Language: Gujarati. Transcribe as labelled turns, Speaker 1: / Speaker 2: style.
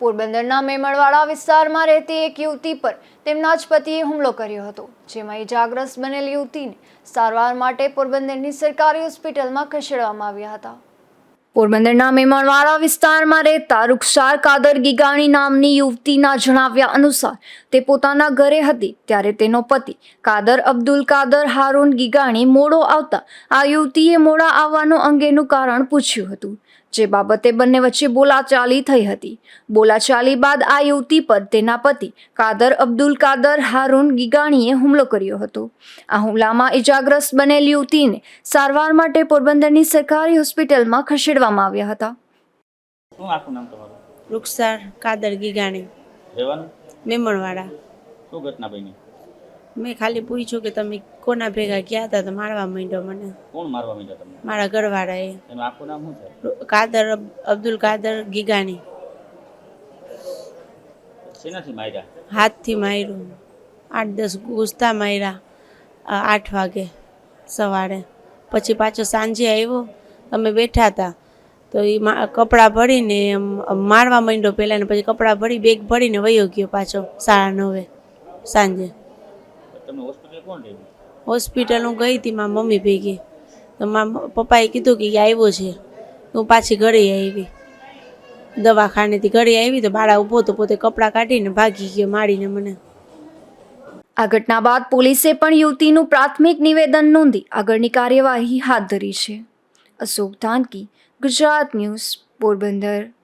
Speaker 1: પોરબંદરના મેમણવાડા વિસ્તારમાં રહેતી એક યુવતી પર તેમના જ પતિએ હુમલો કર્યો હતો, જેમાં ઇજાગ્રસ્ત બનેલી યુવતીને સારવાર માટે પોરબંદરની સરકારી હોસ્પિટલમાં ખસેડવામાં આવ્યા હતા. પોરબંદરના મેમણવાડા વિસ્તારમાં રહેતા રૂક્ષાર કાદર ગીગાણી નામની યુવતીના જણાવ્યા અનુસાર તે પોતાના ઘરે હતી, ત્યારે તેનો પતિ કાદર અબ્દુલ કાદર હારૂન ગીગાણી મોડો આવતા આ યુવતીએ મોડા આવવાનું અંગેનું કારણ પૂછ્યું હતું. જે બાબતે બંને વચ્ચે બોલાચાલી થઈ હતી. બોલાચાલી બાદ આ યુવતી પર તેના પતિ કાદર અબ્દુલ કાદર હારૂન ગીગાણીએ હુમલો કર્યો હતો. આ હુમલામાં ઇજાગ્રસ્ત બનેલ યુવતીને સારવાર માટે પોરબંદરની સરકારી હોસ્પિટલમાં ખસેડવામાં આવ્યા હતા.
Speaker 2: શું આખું નામ તમારું?
Speaker 3: રૂક્ષાર કાદર ગીગાણી.
Speaker 2: રહેવાનું?
Speaker 3: મેમણવાળા
Speaker 2: શું ઘટના બની?
Speaker 3: મેં ખાલી પૂછ્યું કે તમે કોના ભેગા ગયા હતા તો મારવા માંડ્યો મને.
Speaker 2: કોણ મારવા માંડ્યો તમને?
Speaker 3: મારા ઘરવાળાએ.
Speaker 2: એનું આખું નામ શું છે?
Speaker 3: કાદર અબ્દુલ કાદર ગીગાણી.
Speaker 2: શેનાથી માર્યા?
Speaker 3: હાથથી માર્યું. આઠ દસ ગુસ્તા માર્યા આઠ વાગે સવારે. પછી પાછો સાંજે આવ્યો. અમે બેઠા હતા. તો એ કપડાં ભરીને મારવા માંડ્યો પહેલાં ને પછી કપડાં ભરી બેગ ભરીને વયો ગયો પાછો સાડા નવે સાંજે.
Speaker 2: હોસ્પિટલ કોણ
Speaker 3: હોસ્પિટલ હું ગઈ હતી મારા મમ્મી ભેગી. તો મારા પપ્પાએ કીધું કે આવ્યો છે. હું પાછી ઘરે આવી. દવાખાનેથી ઘરે આવી તો બાળા ઊભો તો પોતે કપડાં કાઢીને ભાગી ગયો મારીને મને.
Speaker 1: આ ઘટના બાદ પોલીસે પણ યુવતીનું પ્રાથમિક નિવેદન નોંધી આગળની કાર્યવાહી હાથ ધરી છે. અશોક ધાનકી ગુજરાત ન્યૂઝ પોરબંદર.